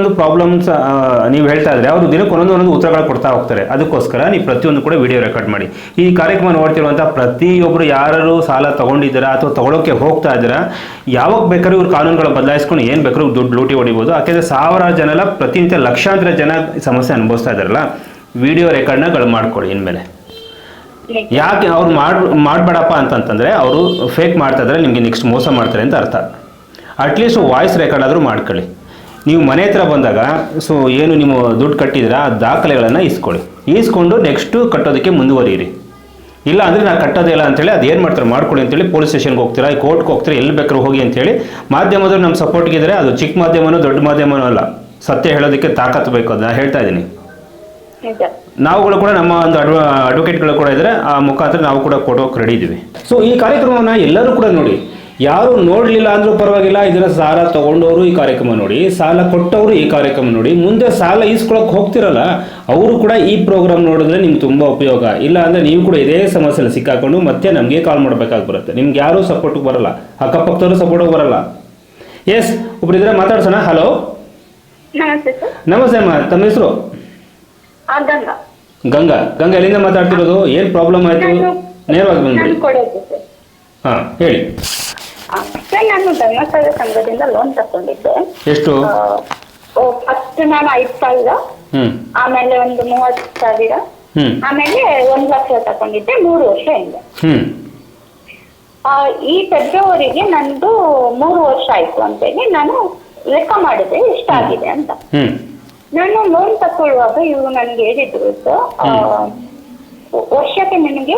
Problems ನೀವು ಹೇಳ್ತಾ ಇದ್ರೆ ಅವರು ದಿನಕ್ಕೆ ಒಂದೊಂದು ಒಂದೊಂದು ಉತ್ತರಗಳು ಕೊಡ್ತಾ ಹೋಗ್ತಾರೆ. ಅದಕ್ಕೋಸ್ಕರ ನೀವು ಪ್ರತಿಯೊಂದು ಕೂಡ ವಿಡಿಯೋ ರೆಕಾರ್ಡ್ ಮಾಡಿ. ಈ ಕಾರ್ಯಕ್ರಮ ನೋಡ್ತಿರುವಂಥ ಪ್ರತಿಯೊಬ್ಬರು ಯಾರು ಸಾಲ ತಗೊಂಡಿದ್ದೀರಾ ಅಥವಾ ತಗೊಳ್ಳೋಕೆ ಹೋಗ್ತಾ ಇದ್ದೀರಾ, ಯಾವಾಗ ಬೇಕಾದ್ರೂ ಇವ್ರು ಕಾನೂನುಗಳ ಬದಲಾಯಿಸ್ಕೊಂಡು ಏನು ಬೇಕಾದ್ರೂ ದುಡ್ಡು ಲೂಟಿ ಹೊಡಿಬೋದು. ಯಾಕೆಂದರೆ ಸಾವಿರಾರು ಜನ ಎಲ್ಲ ಪ್ರತಿನಿತ್ಯ ಲಕ್ಷಾಂತರ ಜನ ಸಮಸ್ಯೆ ಅನುಭವಿಸ್ತಾ ಇದ್ದಾರಲ್ಲ ವಿಡಿಯೋ ರೆಕಾರ್ಡ್ನಗಳು ಮಾಡ್ಕೊಳ್ಳಿ ಇನ್ಮೇಲೆ. ಯಾಕೆ ಅವ್ರು ಮಾಡ್, ಮಾಡಬೇಡಪ್ಪ ಅಂತಂತಂದರೆ ಅವರು ಫೇಕ್ ಮಾಡ್ತಾ ಇದ್ದಾರೆ ನಿಮಗೆ ನೆಕ್ಸ್ಟ್ ಮೋಸ ಮಾಡ್ತಾರೆ ಅಂತ ಅರ್ಥ. ಅಟ್ಲೀಸ್ಟ್ ವಾಯ್ಸ್ ರೆಕಾರ್ಡ್ ಆದರೂ ಮಾಡ್ಕೊಳ್ಳಿ. ನೀವು ಮನೆ ಹತ್ರ ಬಂದಾಗ ಸೊ ಏನು ನಿಮ್ಮ ದುಡ್ಡು ಕಟ್ಟಿದ್ರೆ ಆ ದಾಖಲೆಗಳನ್ನು ಇಸ್ಕೊಳ್ಳಿ ಈಸ್ಕೊಂಡು ನೆಕ್ಸ್ಟು ಕಟ್ಟೋದಕ್ಕೆ ಮುಂದುವರಿಯಿರಿ. ಇಲ್ಲ ಅಂದರೆ ನಾನು ಕಟ್ಟೋದೇ ಇಲ್ಲ ಅಂತೇಳಿ ಅದು ಏನು ಮಾಡ್ತಾರೆ ಮಾಡ್ಕೊಳ್ಳಿ ಅಂತೇಳಿ ಪೊಲೀಸ್ ಸ್ಟೇಷನ್ಗೆ ಹೋಗ್ತೀರಾ ಕೋರ್ಟ್ಗೆ ಹೋಗ್ತೀರಾ ಎಲ್ಲಿ ಬೇಕಾದ್ರೂ ಹೋಗಿ ಅಂತೇಳಿ ಮಾಧ್ಯಮದವ್ರು ನಮ್ಮ ಸಪೋರ್ಟ್ಗಿದ್ರೆ ಅದು ಚಿಕ್ಕ ಮಾಧ್ಯಮನೂ ದೊಡ್ಡ ಮಾಧ್ಯಮನೂ ಅಲ್ಲ. ಸತ್ಯ ಹೇಳೋದಕ್ಕೆ ತಾಕತ್ತು ಬೇಕು ಅದನ್ನ ಹೇಳ್ತಾ ಇದ್ದೀನಿ. ನಾವುಗಳು ಕೂಡ ನಮ್ಮ ಒಂದು ಅಡ್ವ ಅಡ್ವೊಕೇಟ್ಗಳು ಕೂಡ ಇದ್ದರೆ ಆ ಮುಖಾಂತರ ನಾವು ಕೂಡ ಕೊಡೋಕೆ ರೆಡಿ ಇದ್ದೀವಿ. ಸೊ ಈ ಕಾರ್ಯಕ್ರಮವನ್ನು ಎಲ್ಲರೂ ಕೂಡ ನೋಡಿ. ಯಾರು ನೋಡಲಿಲ್ಲ ಅಂದ್ರೂ ಪರವಾಗಿಲ್ಲ ಇದರ ಸಾಲ ತಗೊಂಡವರು ಈ ಕಾರ್ಯಕ್ರಮ ನೋಡಿ ಸಾಲ ಕೊಟ್ಟವರು ಈ ಕಾರ್ಯಕ್ರಮ ನೋಡಿ ಮುಂದೆ ಸಾಲ ಈಸ್ಕೊಳಕ್ಕೆ ಹೋಗ್ತಿರಲ್ಲ ಅವರು ಕೂಡ ಈ ಪ್ರೋಗ್ರಾಮ್ ನೋಡಿದ್ರೆ ನಿಮ್ಗೆ ತುಂಬ ಉಪಯೋಗ. ಇಲ್ಲ ಅಂದರೆ ನೀವು ಕೂಡ ಇದೇ ಸಮಸ್ಯೆಯಲ್ಲಿ ಸಿಕ್ಕಾಕೊಂಡು ಮತ್ತೆ ನಮಗೆ ಕಾಲ್ ಮಾಡಬೇಕಾಗಿ ಬರುತ್ತೆ. ನಿಮ್ಗೆ ಯಾರೂ ಸಪೋರ್ಟಿಗೆ ಬರಲ್ಲ. ಅಕ್ಕಪಕ್ಕದವರು ಸಪೋರ್ಟಿಗೆ ಬರಲ್ಲ. ಎಸ್ ಒಬ್ರು ಇದ್ರೆ ಮಾತಾಡ್ಸೋಣ. ಹಲೋ ನಮಸ್ತೆ ಅಮ್ಮ. ತಮ್ಮ ಹೆಸರು? ಗಂಗಾ. ಗಂಗಾ. ಎಲ್ಲಿಂದ ಮಾತಾಡ್ತಿರೋದು? ಏನು ಪ್ರಾಬ್ಲಮ್ ಆಯಿತು? ನೇರವಾಗಿ ಬಂದ್ಬಿಡಿ. ಹಾಂ ಹೇಳಿ. ಸರ್ ನಾನು ಧರ್ಮಸ್ಥಳ ಸಂಘದಿಂದ ಲೋನ್ ತಕೊಂಡಿದ್ದೆ ಎಷ್ಟು? ಫಸ್ಟ್ ನಾನು ಐದು ಸಾವಿರ ಆಮೇಲೆ ಒಂದು ಮೂವತ್ತು ಸಾವಿರ ಹ್ಞೂ ಆಮೇಲೆ ಒಂದ್ ಲಕ್ಷ ತಕೊಂಡಿದ್ದೆ ಮೂರು ವರ್ಷ ಹಿಂದೆ. ಹ್ಞೂ ಆ, ಈ ಫೆಬ್ರವರಿಗೆ ನಂದು ಮೂರು ವರ್ಷ ಆಯ್ತು ಅಂತೇಳಿ ನಾನು ಲೆಕ್ಕ ಮಾಡಿದೆ ಆಗಿದೆ ಅಂತ. ಹ್ಞೂ ನಾನು ಲೋನ್ ತಕೊಳ್ಳುವಾಗ ಇವರು ನನ್ಗೆ ಹೇಳಿದ್ರು ಸರ್ ಆ, ವರ್ಷಕ್ಕೆ ನಿಮಗೆ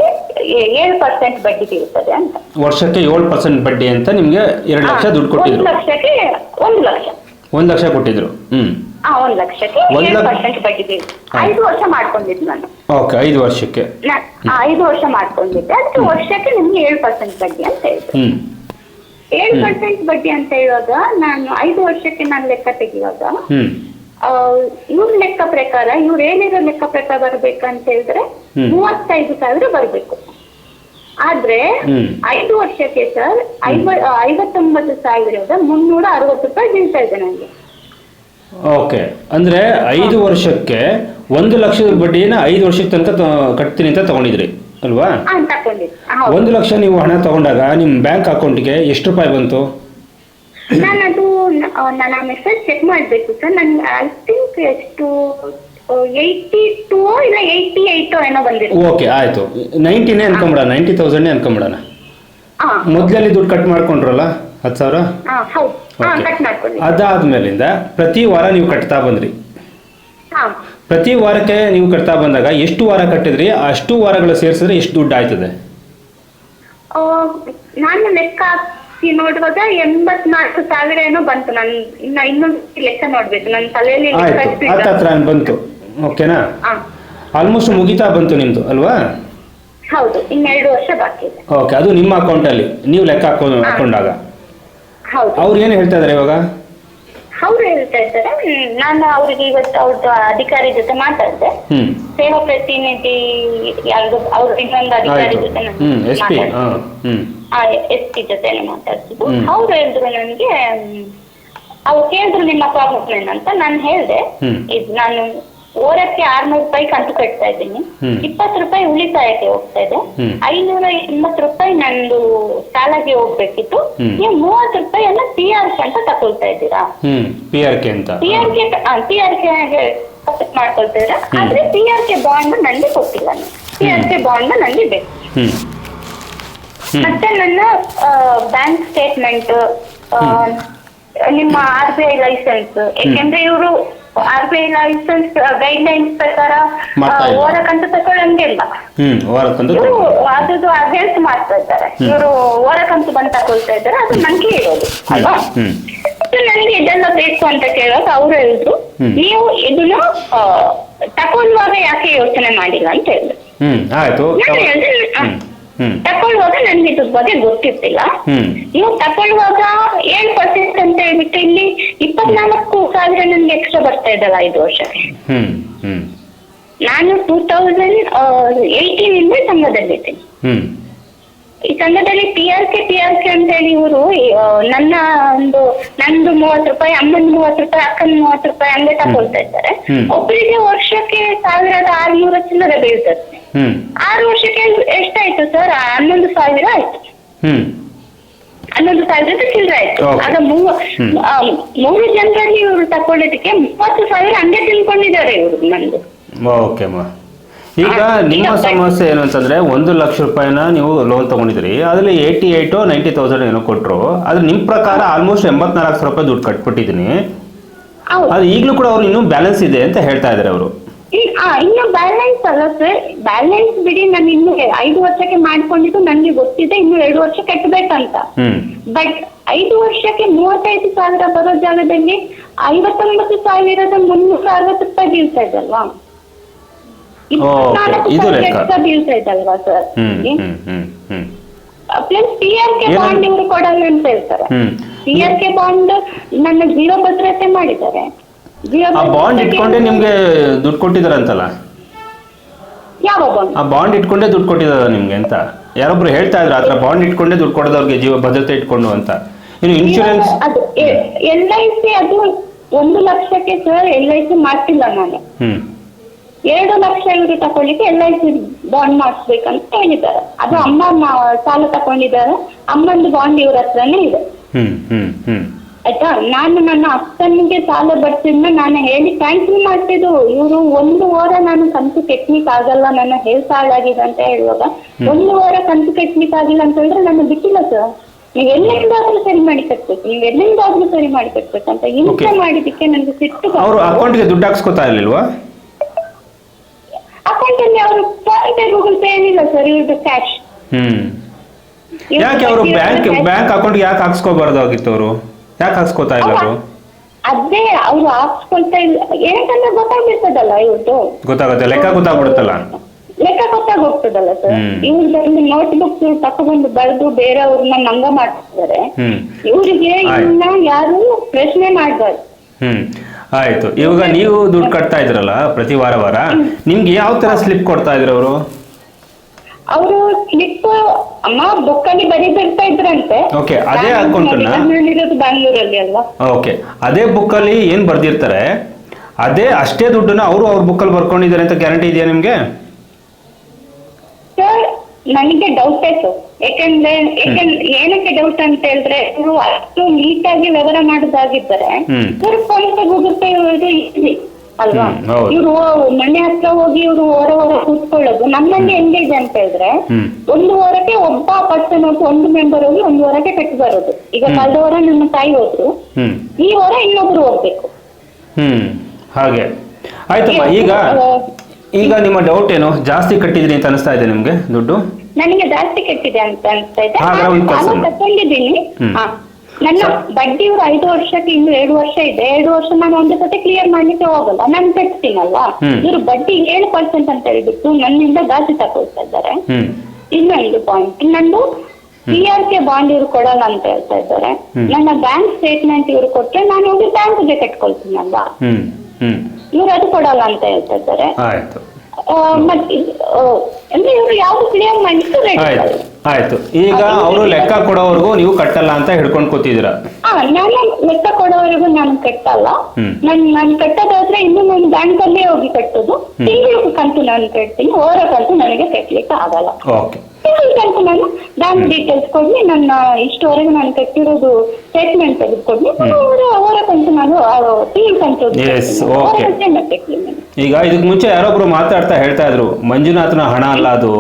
ಏಳು ಪರ್ಸೆಂಟ್ ಬಡ್ಡಿ ಬೀಳ್ತದೆ ಅಂತ. ವರ್ಷಕ್ಕೆ ಏಳು ಪರ್ಸೆಂಟ್ ಬಡ್ಡಿ ಅಂತ ನಿಮಗೆ ಎರಡು ಲಕ್ಷ ದುಡ್ಡು ಒಂದು ಕೊಟ್ಟಿದ್ರು. ಲಕ್ಷಕ್ಕೆ ಒಂದು ಲಕ್ಷ. ಒಂದ್ ಲಕ್ಷ ಕೊಟ್ಟಿದ್ರು. ಹ್ಮ್. ಆ ಒಂದ್ ಲಕ್ಷಕ್ಕೆ ಒಂದ್ ಏಳು ಲಕ್ಷ- ಪರ್ಸೆಂಟ್ ಬಡ್ಡಿ ಐದು ವರ್ಷ ಮಾಡ್ಕೊಂಡಿದ್ದು ನಾನು. ಓಕೆ ಐದು ವರ್ಷಕ್ಕೆ. ನಾ- ಆ, ಐದು ವರ್ಷ ಮಾಡ್ಕೊಂಡಿದ್ದೆ. ಅದಕ್ಕೆ ವರ್ಷಕ್ಕೆ ನಿಮ್ಗೆ ಏಳು ಪರ್ಸೆಂಟ್ ಬಡ್ಡಿ ಅಂತ ಹೇಳಿದ್ರು. ಹ್ಮ್. ಏಳು ಹ್ಮ್. ಪರ್ಸೆಂಟ್ ಬಡ್ಡಿ ಅಂತ ಹೇಳುವಾಗ ನಾನು ಐದು ವರ್ಷಕ್ಕೆ ನಾನು ಲೆಕ್ಕ ತೆಗೆಯುವಾಗ ಹ್ಞೂ ಇವ್ರ ಲೆಕ್ಕ ಪ್ರಕಾರ ಇವ್ರ ಏನಿರೋ ಲೆಕ್ಕ ಪ್ರಕಾರ ಬರ್ಬೇಕಂತ ಹೇಳಿದ್ರೆ. ಮೂವತ್ತೈದು ಸಾವಿರ ಬರ್ಬೇಕು. ಆದ್ರೆ. ಐದು ವರ್ಷಕ್ಕೆ ಸರ್ ಐವ ಐವತ್ತೊಂಬತ್ತು ಸಾವಿರದ ಮುನ್ನೂರ ಅರವತ್ತು ರೂಪಾಯಿ ಬೀಳ್ತಾ ಇದೆ ನನಗೆ. ಓಕೆ. ಅಂದ್ರೆ ಐದು ವರ್ಷಕ್ಕೆ ಒಂದು ಲಕ್ಷದ ಬಡ್ಡಿನ ಐದು ವರ್ಷಕ್ಕೆ ತನಕ ಕಟ್ತೀನಿ ಅಂತ ತಗೊಂಡಿದ್ರಿ ಅಲ್ವಾ? ಒಂದು ಲಕ್ಷ ನೀವು ಹಣ ತಗೊಂಡಾಗ ನಿಮ್ಮ ಬ್ಯಾಂಕ್ ಅಕೌಂಟ್ಗೆ ಎಷ್ಟು ರೂಪಾಯಿ ಬಂತು? ನಾನು ಅದು ನನ್ನ ಮೆಸೇಜ್ ಚೆಕ್ ಮಾಡಬೇಕು ಸರ್ ನಾನು ಐ ಥಿಂಕ್ ಎಷ್ಟು ಏಯ್ಟಿ ಟೂ ಇಲ್ಲ ಏಯ್ಟಿ ಏಯ್ಟು ಏನೋ ಬಂದಿದೆ. ಓಕೆ ಆಯಿತು. ನೈಂಟಿನೇ ಅನ್ಕೊಂಬಿಡ ನೈಂಟಿ ತೌಸಂಡೇ ಅನ್ಕೊಂಬಿಡೋಣ. ಹಾ. ಮೊದಲಲ್ಲಿ ದುಡ್ಡು ಕಟ್ ಮಾಡ್ಕೊಂಡ್ರಲ್ಲ ಹತ್ತು ಸಾವಿರ? ಹಾ ಹೌದು. ಹಾ ಕಟ್ ಮಾಡ್ಕೊಂಡು ಅದಾದ್ಮೇಲಿಂದ ಪ್ರತಿ ವಾರ ನೀವು ಕಟ್ತಾ ಬಂದ್ರಿ. ಹಾ. ಪ್ರತಿ ವಾರಕ್ಕೆ ನೀವು ಕಟ್ತಾ ಬಂದಾಗ ಎಷ್ಟು ವಾರ ಕಟ್ಟಿದ್ರಿ? ಅಷ್ಟು ವಾರಗಳು ಸೇರಿಸಿದ್ರೆ ಎಷ್ಟು ದುಡ್ಡು ಆಯ್ತದೆ? ಆ, ನಾನು ಲೆಕ್ಕ ನೋಡುವಾಗ ಎಂಬತ್ನಾಲ್ಕು ಸಾವಿರ ಏನೋ ಬಂತು. ನನ್ ಇನ್ನ ಇನ್ನೊಂದು ಲೆಕ್ಕ ನೋಡ್ಬೇಕು. ನನ್ನ ತಲೆಯಲ್ಲಿ ಆಯ್ತು. ಅಷ್ಟು ಹತ್ತು ಬಂತು. ಓಕೆನಾ? ಹಾ. ಆಲ್ಮೋಸ್ಟ್ ಮುಗಿತಾ ಬಂತು ನಿಮ್ದು ಅಲ್ವಾ? ಹೌದು. ಇನ್ನೆರಡು ವರ್ಷ ಬಾಕಿ ಇದೆ. ಓಕೆ. ಅದು ನಿಮ್ಮ ಅಕೌಂಟಲ್ಲಿ. ನೀವು ಲೆಕ್ಕ ಹಾಕೋ ಹಾಕೊಂಡಾಗ. ಹೌದು. ಅವ್ರು ಏನು ಹೇಳ್ತಾ ಇದಾರೆ ಇವಾಗ? ಅವ್ರು ಹೇಳ್ತಾ ಇದ್ದಾರೆ ಹ್ಮ್, ನಾನು ಅವ್ರಿಗೆ ಇವತ್ತು ಅವ್ರದ್ದು ಅಧಿಕಾರಿ ಜೊತೆ ಮಾತಾಡಿದೆ. ಹ್ಞೂ ಸೇವಾ ಪ್ರತಿನಿಧಿ ಯಾರ್ದು ಅವ್ರ ಇನ್ನೊಂದು ಅಧಿಕಾರಿ ಆಯ್ತು. ಜೊತೆ ನಾನು ಹ್ಞೂ ಎಸ್ ಪಿ. ಮಾತಾಡ್ದೆ. ಹಾಂ ಹ್ಞೂ ಎಸ್ ಪಿ ಜೊತೆನೆ ಮಾತಾಡ್ತಿದ್ದು. ಅವ್ರು ಹೇಳಿದ್ರು ನನ್ಗೆ ಅವ್ರು ಕೇಳಿದ್ರು ನಿಮ್ಮ ಪ್ರಾಬ್ಲಮ್ ಅಂತ ನಾನು ಹೇಳ್ದೆ. ಇದು ನಾನು ಓರಕ್ಕೆ ಆರ್ನೂರು ರೂಪಾಯಿ ಕಂತು ಕಟ್ತಾ ಇದ್ದೀನಿ. ಇಪ್ಪತ್ತು ರೂಪಾಯಿ ಉಳಿತಾಯಕ್ಕೆ ಹೋಗ್ತಾ ಇದೆ. ಐನೂರ ಎಂಬತ್ತು ರೂಪಾಯಿ ನಂದು ಸಾಲಗೆ ಹೋಗ್ಬೇಕಿತ್ತು. ನೀವು ಮೂವತ್ತು ಎಲ್ಲ ಪಿ ಆರ್ ಕೆ ಅಂತ ತಕೊಳ್ತಾ ಇದ್ದೀರಾ ಪಿ ಆರ್ ಕೆ ಅಂತ P R K P R K ಮಾಡ್ಕೊಳ್ತಾ ಇದ್ದೀರಾ. ಆದ್ರೆ ಪಿ ಆರ್ ಕೆ ಬಾಂಡ್ ನನಗೆ ಕೊಟ್ಟಿಲ್ಲ ಪಿ ಆರ್ ಕೆ ಬಾಂಡ್ ನನಗೆ ಬೇಕು ಮತ್ತೆ ನನ್ನ ಬ್ಯಾಂಕ್ ಸ್ಟೇಟ್ಮೆಂಟ್ ನಿಮ್ಮ ಆರ್ ಬಿ ಐ ಲೈಸೆನ್ಸ್ ಯಾಕೆಂದ್ರೆ ಇವರು R B I licence guidelines ಪ್ರಕಾರ ಮಾಡ್ತಾ ಇಲ್ಲ. ಓರ ಕಂತು ತಗೊಳ್ಳಂಗಿಲ್ಲ ಇವರು ಅದ್ರದ್ದು ಅಡ್ವಾನ್ಸ್ ಮಾಡ್ತಾ ಇದ್ದಾರೆ. ಇವರು ಓರ ಕಂತು ಬಂದು ತಗೊಳ್ತಾ ಇದ್ದಾರೆ. ಅದು ನಂಗೆ ಇರೋದು ಅಲ್ವಾ? ನನ್ಗೆ ಇದೆಲ್ಲ ಬೇಕು ಅಂತ ಕೇಳೋದು ಅವ್ರು ಹೇಳಿದ್ರು ನೀವು ಇದನ್ನ ತಗೊಳ್ಳುವಾಗ ಯಾಕೆ ಯೋಚನೆ ಮಾಡಿಲ್ಲ ಅಂತ ಹೇಳಿದ್ರು. ಹ್ಮ್ ಆಯಿತು. ತಗೊಳ್ಳುವಾಗ ನನ್ಗೆ ಇದ್ರ ಬಗ್ಗೆ ಗೊತ್ತಿರ್ತಿಲ್ಲ. ಇವಾಗ ನೀವು ತಕೊಳ್ಳುವಾಗ ಏಳು ಪರ್ಸೆಂಟ್ ಅಂತ ಹೇಳ್ಬಿಟ್ಟು ಇಲ್ಲಿ ಇಪ್ಪತ್ನಾಲ್ಕು ಸಾವಿರ ನನ್ಗೆ ಎಕ್ಸ್ಟ್ರಾ ಬರ್ತಾ ಇದ್ದಲ್ಲ ಐದು ವರ್ಷಕ್ಕೆ. ನಾನು ಟೂ ತೌಸಂಡ್ ಏಯ್ಟೀನ್ ಇಂದ ಸಂಘದಲ್ಲಿದ್ದೀನಿ ಈ ಸಂಘದಲ್ಲಿ P R K P R K ಅಂತ ಹೇಳಿ ಇವರು ನನ್ನ ಒಂದು ನಂದು ಮೂವತ್ ರೂಪಾಯಿ ಅಮ್ಮನ ಮೂವತ್ ರೂಪಾಯಿ ಅಕ್ಕನ ಮೂವತ್ ರೂಪಾಯಿ ಹಂಗೆ ತಗೊಳ್ತಾ ಇದ್ದಾರೆ. ಒಬ್ಬರಿಗೆ ವರ್ಷಕ್ಕೆ ಸಾವಿರದ ಆರ್ನೂರ ಚಿಲ್ಲರೆ ಬೀಳ್ತದೆ ಹ್ಮ್. ಆರು ವರ್ಷಕ್ಕೆ ಎಷ್ಟಾಯ್ತು ಸರ್? ಹನ್ನೊಂದು ಸಾವಿರ ಆಯ್ತು. ಹ್ಮ್. ಹನ್ನೊಂದು ಸಾವಿರದ ಚಿಲ್ಲರೆ ಆಯ್ತು. ಆಗ ಮೂವ. ಮೂರು ಜನರಲ್ಲಿ ಇವರು ತಕೊಳ್ಳೋದಕ್ಕೆ ಮೂವತ್ತು ಸಾವಿರ ಹಂಗೆ ತಿಳ್ಕೊಂಡಿದ್ದಾರೆ ಇವರು ನಂದು ಓಕೆ ಅಮ್ಮ. ಈಗ ನಿಮ್ಮ ಸಮಸ್ಯೆ ಏನು ಅಂತಂದ್ರೆ ಒಂದು ಲಕ್ಷ ರೂಪಾಯಿನ ನೀವು ಲೋನ್ ತಗೊಂಡಿದ್ರಿ ಅದ್ರಲ್ಲಿ ಏಯ್ಟಿ ಏಯ್ಟು ನೈಂಟಿ ತೌಸಂಡ್ ಏನೋ ಕೊಟ್ಟರು ಅದು ನಿಮ್ಮ ಪ್ರಕಾರ ಆಲ್ಮೋಸ್ಟ್ ಎಂಬತ್ನಾಲ್ಕು ಸಾವಿರ ರೂಪಾಯಿ ದುಡ್ಡು ಕಟ್ಬಿಟ್ಟಿದ್ದೀನಿ. ಅದು ಈಗಲೂ ಕೂಡ ಅವ್ರು ಇನ್ನೂ ಬ್ಯಾಲೆನ್ಸ್ ಇದೆ ಅಂತ ಹೇಳ್ತಾ ಇದ್ದಾರೆ ಅವರು. ಇನ್ನು ಬ್ಯಾಲೆನ್ಸ್ ಅಲ್ಲ ಸರ್ ಬ್ಯಾಲೆನ್ಸ್ ಬಿಡಿ ನಾನು ಇನ್ನು ಐದು ವರ್ಷಕ್ಕೆ ಮಾಡ್ಕೊಂಡಿದ್ದು ನನಗೆ ಗೊತ್ತಿದೆ ಇನ್ನು ಎರಡು ವರ್ಷ ಕಟ್ಟಬೇಕಂತ ಬಟ್ ಐದು ವರ್ಷಕ್ಕೆ ಮೂವತ್ತೈದು ಸಾವಿರ ಬರೋ ಜಾಗದಲ್ಲಿ ಐವತ್ತೊಂಬತ್ತು ಸಾವಿರದ ಮುನ್ನೂರ ಅರವತ್ತು ರೂಪಾಯಿ ಬೀಳ್ತಾ ಇದಲ್ವಾ? ಬೀಳ್ತಾ ಇದಲ್ವಾ sir plus P R K? Bond ಇವರು ಕೊಡಲ್ಲ ಅಂತ ಹೇಳ್ತಾರೆ. ಪಿ ಆರ್ ಕೆ ಬಾಂಡ್ ನನ್ನ ಜೀವ ಭದ್ರತೆ ಮಾಡಿದ್ದಾರೆ. ಆ ಬಾಂಡ್ ಇಟ್ಕೊಂಡೆ ನಿಮ್ಗೆ ದುಡ್ಡು ಕೊಟ್ಟಿದಾರಂತಲ್ಲ? ಯಾವ ಬಾಂಡ್ ಆ ಬಾಂಡ್ ಇಟ್ಕೊಂಡೆ ದುಡ್ಡು ಕೊಟ್ಟಿದಾರ ನಿಮ್ಗೆ ಅಂತ. ಯಾರೊಬ್ರು ಹೇಳ್ತಾ ಇದ್ರು ಆತರ ಬಾಂಡ್ ಇಟ್ಕೊಂಡೆ ದುಡ್ಡು ಕೊಡೋದವ್ರಿಗೆ ಜೀವ ಭದ್ರತೆ ಇಟ್ಕೊಂಡು ಅಂತ. ಇನ್ನು ಇನ್ಶೂರೆನ್ಸ್ ಅದು ಎಲ್ ಐ ಸಿ ಅದು ಒಂದು ಲಕ್ಷಕ್ಕೆ ಸರ್ ಎಲ್ ಐ ಸಿ ಮಾಡ್ತಿಲ್ಲ ನಾನು. ಹ್ಮ್. ಎರಡು ಲಕ್ಷ ಇವರು ತಕೊಳ್ಳಿಕ್ಕೆ ಎಲ್ ಐ ಸಿ ಬಾಂಡ್ ಮಾಡಿಸ್ಬೇಕಂತ ಹೇಳಿದ್ದಾರೆ. ಅದು ಅಮ್ಮ ಸಾಲ ತಕೊಂಡಿದ್ದಾರೆ ಅಮ್ಮಂದು ಬಾಂಡ್ ಇವ್ರ ಹತ್ರನೇ ಇದೆ. ಹ್ಮ್ ಹ್ಮ್ ಹ್ಮ್. ಆಯ್ತಾ? ನಾನು ನನ್ನ ಅಕ್ಕನಿಗೆ ಸಾಲ ಬರ್ತಿದ್ನ ನಾನು ಹೇಳಿ ಕ್ಯಾನ್ಸಲ್ ಮಾಡ್ತಿದ್ದು. ಇವರು ಒಂದು ವಾರ ನಾನು ಕಂತು ಕೆಟ್ನಿಕ್ ಆಗಲ್ಲ ನನ್ನ ಹೆಲ್ತ್ ಹಾಳಾಗಿದೆ ಅಂತ ಹೇಳುವಾಗ. ಒಂದು ವಾರ ಕಂತು ಕೆಟ್ನಿಕ್ ಆಗಿಲ್ಲ ಅಂತ ಹೇಳಿದ್ರೆ ನಾನು ಬಿಟ್ಟಿಲ್ಲ ಸರ್ ನೀವ್ ಎಲ್ಲಿಂದಾದ್ರೂ ಸರಿ ಮಾಡಿ ಕಟ್ಬೇಕು. ನೀವು ಎಲ್ಲಿಂದಾದ್ರೂ ಸರಿ ಮಾಡಿ ಕಟ್ಬೇಕು ಅಂತ ಇಂತ ಮಾಡಿದಕ್ಕೆ ನನಗೆ ಸಿಟ್ಟು ಅವರು ಅಕೌಂಟ್ಗೆ ದುಡ್ಡು ಹಾಕ್ಸ್ಕೊತಾ ಇರ್ಲಿಲ್ವಾ? ಅಕೌಂಟ್ ಅಲ್ಲಿ ಅವರು ಫೋನ್ ಪೇ ಗೂಗಲ್ ಪೇ ಏನಿಲ್ಲ ಸರ್ ಇವ್ರದ್ದು ಕ್ಯಾಶ್ ಹ್ಮ್. ಯಾಕೆ ಅವರು ಬ್ಯಾಂಕ್ ಬ್ಯಾಂಕ್ ಅಕೌಂಟ್ಗೆ ಯಾಕೆ ಹಾಕ್ಸ್ಕೋಬಾರ್ದಾಗಿತ್ತು ಅವರು? ಯಾಕೆ ಹಾಕ್ಸ್ಕೊತಾ ಇಲ್ಲ ಅವರು ಅದೇ ಅವ್ರು ಹಾಕ್ಸ್ಕೊಳ್ತಾ ಇಲ್ಲ. ಏನಂದ್ರೆ ಗೊತ್ತಾಗ್ಬಿಡ್ತದಲ್ಲ ಇವ್ರದ್ದು ಗೊತ್ತಾಗುತ್ತೆ. ಲೆಕ್ಕ ಗೊತ್ತಾಗ್ಬಿಡುತ್ತಲ್ಲ? ಲೆಕ್ಕ ಗೊತ್ತಾಗೋಗ್ತದಲ್ಲ ಸರ್. ಇವ್ರದ್ದು ನೋಟ್ ಬುಕ್ ತಕೊಂಡ್ಬಂದು ಬರೆದು ಬೇರೆಯವ್ರನ್ನ ನಂಗ ಮಾಡ್ತಿದ್ದಾರೆ. ಇವ್ರಿಗೆ. ಇನ್ನ ಯಾರು ಪ್ರಶ್ನೆ ಮಾಡ್ಬಾರ್ದು. ಹ್ಮ್. ಆಯ್ತು. ಇವಾಗ ನೀವು ದುಡ್ಡು ಕಟ್ತಾ ಇದ್ರಲ್ಲ ಪ್ರತಿ ವಾರ ವಾರ ನಿಮ್ಗೆ ಯಾವ ತರ ಸ್ಲಿಪ್ ಕೊಡ್ತಾ ಇದ್ರು ಅವರು? ಅವರು ಸ್ಲಿಪ್ ಅಮ್ಮ ಬುಕ್ ಅಲ್ಲಿ ಬರೀತಿರ್ತಾ ಇದ್ರಂತೆ. ಓಕೆ ಅದೇ ಅಕೌಂಟನ್ನ account ನಾನು ಹೇಳಿರೋದು ಬ್ಯಾಂಗ್ಳೂರಲ್ಲಿ ಅಲ್ವಾ? ಓಕೆ ಅದೇ ಬುಕ್ಕಲ್ಲಿ ಏನು ಬರ್ದಿರ್ತಾರೆ? ಅದೇ ಅಷ್ಟೇ ದುಡ್ಡನ್ನ ಅವರು ಅವ್ರ ಬುಕ್ಕಲ್ಲಿ ಬರ್ಕೊಂಡಿದ್ದಾರೆ ಅಂತ ಗ್ಯಾರಂಟಿ ಇದೆಯಾ ನಿಮಗೆ? ಸರ್ ನನಗೆ ಡೌಟ್ ಆಯ್ತು. ಯಾಕಂದ್ರೆ ಯಾಕಂದ್ರೆ ಏನಕ್ಕೆ ಡೌಟ್ ಅಂತ ಹೇಳಿದ್ರೆ ಇವರು ಅಷ್ಟು ನೀಟಾಗಿ ವ್ಯವಹಾರ ಮಾಡೋದಾಗಿದ್ದರೆ ಹ್ಮ್. ಇವರು PhonePe Google Pay easy. ಅಲ್ವಾ? ಇವ್ರು ಮನೆ ಹತ್ರ ಹೋಗಿ ಇವ್ರು ಹೊರ ಹೊರ ಕೂತ್ಕೊಳ್ಳೋದು. ನಮ್ಮಲ್ಲಿ ಎಂಗೇಜ್ ಅಂತ ಹೇಳಿದ್ರೆ ಒಂದು ವಾರಕ್ಕೆ ಒಬ್ಬ ಪರ್ಸನ್ ಹೋಗಿ ಒಂದು ಮೆಂಬರ್ ಹೋಗಿ ಒಂದು ವಾರಕ್ಕೆ ಕಟ್ಟಿ ಬರೋದು. ಈಗ ಕಳೆದ ವಾರ ನನ್ನ ತಾಯಿ ಹೋದ್ರು. ಈ ವಾರ ಇನ್ನೊಬ್ರು ಹೋಗ್ಬೇಕು. ಹ್ಮ್ ಹಾಗೆ. ಆಯ್ತಮ್ಮ ಈಗ ಈಗ ನಿಮ್ಮ ಡೌಟ್ ಏನು? ಜಾಸ್ತಿ ಕಟ್ಟಿದ್ರಿ ಅಂತ ಅನಿಸ್ತಾ ಇದೆ ನಿಮ್ಗೆ ದುಡ್ಡು? ನನಗೆ ಜಾಸ್ತಿ ಕಟ್ಟಿದೆ ಅಂತ ಅನ್ಸ್ತಾ ಇದೆ. ಹಾಗಾದ್ರೆ ನನ್ನ ಬಡ್ಡಿ ಇವರು ಐದು ವರ್ಷಕ್ಕೆ ಇನ್ನು ಎರಡು ವರ್ಷ ಇದೆ. ಎರಡು ವರ್ಷ ನಾನು ಒಂದು ಸತಿ ಕ್ಲಿಯರ್ ಮಾಡ್ಲಿಕ್ಕೆ ಹೋಗಲ್ಲ. ನಾನು ಕಟ್ತೀನಲ್ಲ ಇವ್ರು ಬಡ್ಡಿ ಏಳು ಪರ್ಸೆಂಟ್ ಅಂತ ಹೇಳಿಬಿಟ್ಟು ನನ್ನಿಂದ ಜಾಸ್ತಿ ತಗೊಳ್ತಾ ಇದ್ದಾರೆ. ಇನ್ನೊಂದು ಪಾಯಿಂಟ್ ನಂದು ಪಿ ಆರ್ ಕೆ ಬಾಂಡ್ ಇವ್ರು ಕೊಡಲ್ಲ ಅಂತ ಹೇಳ್ತಾ ಇದ್ದಾರೆ. ನನ್ನ ಬ್ಯಾಂಕ್ ಸ್ಟೇಟ್ಮೆಂಟ್ ಇವರು ಕೊಟ್ರೆ ನಾನು ಹೋಗಿ ಬ್ಯಾಂಕ್ಗೆ ಹ್ಮ್. ಇವರು ಅದು ಕೊಡಲ್ಲ ಅಂತ ಹೇಳ್ತಾ ಇದ್ದಾರೆ. ಆಯ್ತು ಈಗ ಅವರು ಲೆಕ್ಕ ಕೊಡೋವರೆಗೂ ನೀವು ಕಟ್ಟಲ್ಲ ಅಂತ ಹಿಡ್ಕೊಂಡು ಕೂತಿದ್ರ. ನಾನು ಲೆಕ್ಕ ಕೊಡೋವರೆಗೂ ನಾನು ಕಟ್ಟಲ್ಲ. ನನ್ ನಾನು ಕಟ್ಟೋದಾದ್ರೆ ಇನ್ನು ನಾನು ಬ್ಯಾಂಕ್ ಅಲ್ಲೇ ಹೋಗಿ ಕಟ್ಟೋದು. ತಿಂಗಳು ಕಂತು ನಾನು ಕಟ್ತೀನಿ ಓರ ಕಂತು ನನಗೆ ಕಟ್ಟಲಿಕ್ಕೆ ಆಗಲ್ಲ. ಓಕೆ. ತಿಂಗಳು ಕಂತು ನಾನು ಬ್ಯಾಂಕ್ ಡೀಟೇಲ್ಸ್ ಕೊಡ್ಲಿ ನನ್ನ ಇಷ್ಟವರೆಗೆ ನಾನು ಕಟ್ಟಿರೋದು ಸ್ಟೇಟ್ಮೆಂಟ್ ತೆಗೆದುಕೊಡ್ಲಿ. ಅವರ ಅವರ ಕಂತು ನಾನು ತಿಂಗಳ ಕಂತು Yes, okay. ಈಗ ಇದಕ್ಕೆ ಮುಂಚೆ ಯಾರೊಬ್ರು ಮಾತಾಡ್ತಾ ಹೇಳ್ತಾ ಇದ್ರು ಮಂಜುನಾಥನ ಹಣ ಅಲ್ಲ ಅದು.